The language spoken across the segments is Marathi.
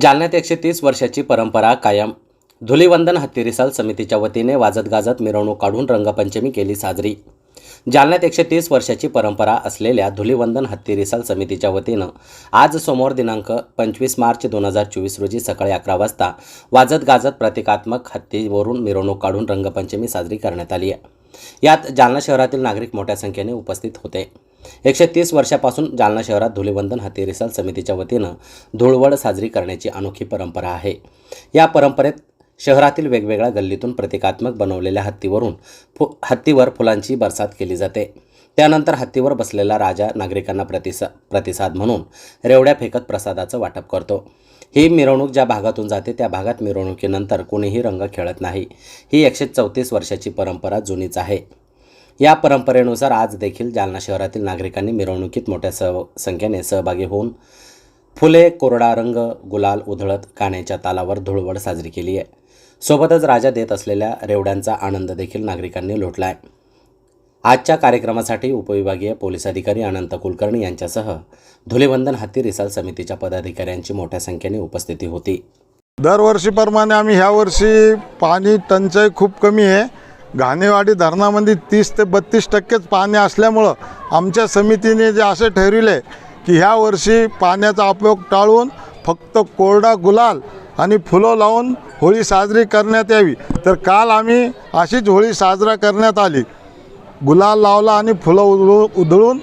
जालन्यात एकशे तीस वर्षाची परंपरा कायम. धुलिवंदन हत्तीरिसाल समितीच्या वतीने वाजत गाजत मिरवणूक काढून रंगपंचमी केली साजरी. जालन्यात एकशे तीस वर्षाची परंपरा असलेल्या धुलिवंदन हत्तीरिसाल समितीच्या वतीनं आज सोमवार दिनांक पंचवीस मार्च दोन हजार चोवीस रोजी सकाळी अकरा वाजता वाजत गाजत प्रतिकात्मक हत्तीवरून मिरवणूक काढून रंगपंचमी साजरी करण्यात आली आहे. यात जालना शहरातील नागरिक मोठ्या संख्येने उपस्थित होते. एकशे तीस वर्षापासून जालना शहरात धुलिवंदन हत्तीरिसाल समितीच्या वतीनं धुळवड साजरी करण्याची अनोखी परंपरा आहे. या परंपरेत शहरातील वेगवेगळ्या गल्लीतून प्रतिकात्मक बनवलेल्या हत्तीवरून फु हत्तीवर फुलांची बरसात केली जाते. त्यानंतर हत्तीवर बसलेला राजा नागरिकांना प्रतिसा प्रतिसाद म्हणून रेवड्या फेकत प्रसादाचं वाटप करतो. ही मिरवणूक ज्या भागातून जाते त्या भागात मिरवणुकीनंतर कोणीही रंग खेळत नाही. ही एकशे चौतीस वर्षाची परंपरा जुनीच आहे. या परंपरेनुसार आज देखील जालना शहरातील नागरिकांनी मिरवणुकीत मोठ्या सह संख्येने सहभागी होऊन फुले कोरडा रंग गुलाल उधळत गाण्याच्या तालावर धुळवड साजरी केली आहे. सोबतच राजा देत असलेल्या रेवड्यांचा आनंद देखील नागरिकांनी लुटला आहे आजच्या कार्यक्रमासाठी उपविभागीय पोलीस अधिकारी अनंत कुलकर्णी यांच्यासह धुलेवंदन हत्ती रिसाल समितीच्या पदाधिकाऱ्यांची मोठ्या संख्येने उपस्थिती होती. दरवर्षीप्रमाणे आम्ही ह्या वर्षी पाणी टंचाई खूप कमी आहे. घाणेवाडी धरणामध्ये तीस ते बत्तीस टक्केच पाणी असल्यामुळं आमच्या समितीने जे असे ठरविले की ह्या वर्षी पाण्याचा उपयोग टाळून फक्त कोरडा गुलाल आणि फुलं लावून होळी साजरी करण्यात यावी. तर काल आम्ही अशीच होळी साजरा करण्यात आली. गुलाल लावला आणि फुलं उधळू उधळून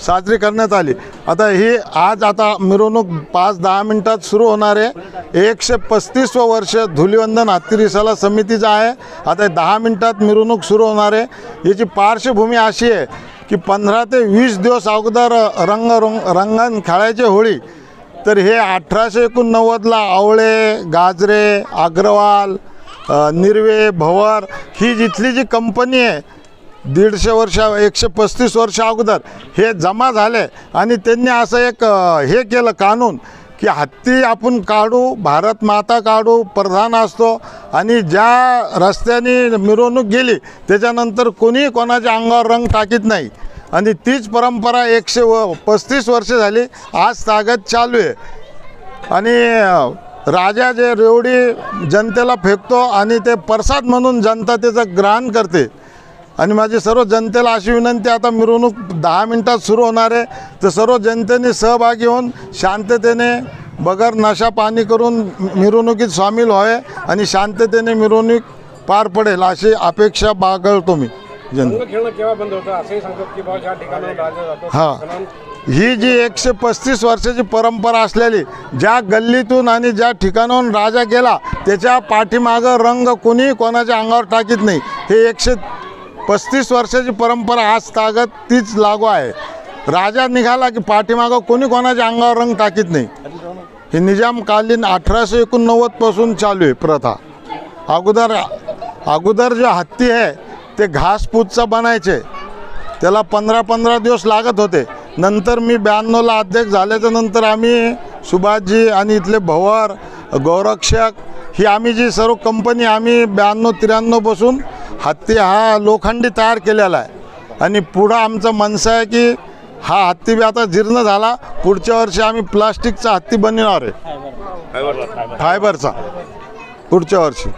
साजरी करण्यात आली. आता ही आज आता मिरवणूक पाच दहा मिनटात सुरू होणार आहे. एकशे पस्तीसवं वर्ष धुलिवंदन हत्तीरिसाला समितीचं आहे. आता दहा मिनटात मिरवणूक सुरू होणार आहे. याची पार्श्वभूमी अशी आहे की पंधरा ते वीस दिवस अगोदर रंग रंगण खेळायचे होळी. तर हे अठराशे एकोणनव्वदला आवळे गाजरे अग्रवाल निर्वे भवर ही जिथली जी कंपनी आहे दीडशे वर्ष एकशे पस्तीस वर्ष अगोदर हे जमा झाले आणि त्यांनी असं एक हे केलं कानून की हत्ती आपण काढू भारत माता काढू प्रधान असतो आणि ज्या रस्त्याने मिरवणूक गेली त्याच्यानंतर कोणी कोणाच्या अंगावर रंग टाकीत नाही. आणि तीच परंपरा एकशे व पस्तीस वर्ष झाली आज तागत चालू आहे. आणि राजा जे रेवडी जनतेला फेकतो आणि ते प्रसाद म्हणून जनता त्याचं ग्रहण करते. आणि माझी सर्व जनतेला अशी विनंती आता मिरवणूक दहा मिनटात सुरू होणार आहे. तर सर्व जनतेने सहभागी होऊन शांततेने बगर नशा पाणी करून मिरवणुकीत सामील व्हावे आणि शांततेने मिरवणूक पार पडेल अशी अपेक्षा बाळगतो मी. जन हा. ही जी एकशे पस्तीस वर्षाची परंपरा असलेली ज्या गल्लीतून आणि ज्या ठिकाणाहून राजा गेला त्याच्या पाठीमागं रंग कोणीही कोणाच्या अंगावर टाकीत नाही. हे एकशे पस्तीस वर्षाची परंपरा आज तागत तीच लागू आहे. राजा निघाला की पाठीमागं कोणी कोणाच्या अंगावर रंग टाकीत नाही. ही निजामकालीन अठराशे एकोणनव्वदपासून चालू आहे प्रथा. अगोदर अगोदर जे हत्ती आहे ते घासपूतचा बनायचे. त्याला पंधरा पंधरा दिवस लागत होते. नंतर मी ब्याण्णवला अध्यक्ष झाल्याच्यानंतर आम्ही सुभाषजी आणि इथले भवर गौरक्षक ही आम्ही जी सर्व कंपनी आम्ही ब्याण्णव त्र्याण्णवपासून हत्ती हा लोखंडी तयार केलेला आहे. आणि पुढं आमचं मनसं आहे की हा हत्ती बी आता जीर्ण झाला. पुढच्या वर्षी आम्ही प्लास्टिकचा हत्ती बनवणार आहे. फायबरचा. पुढच्या वर्षी.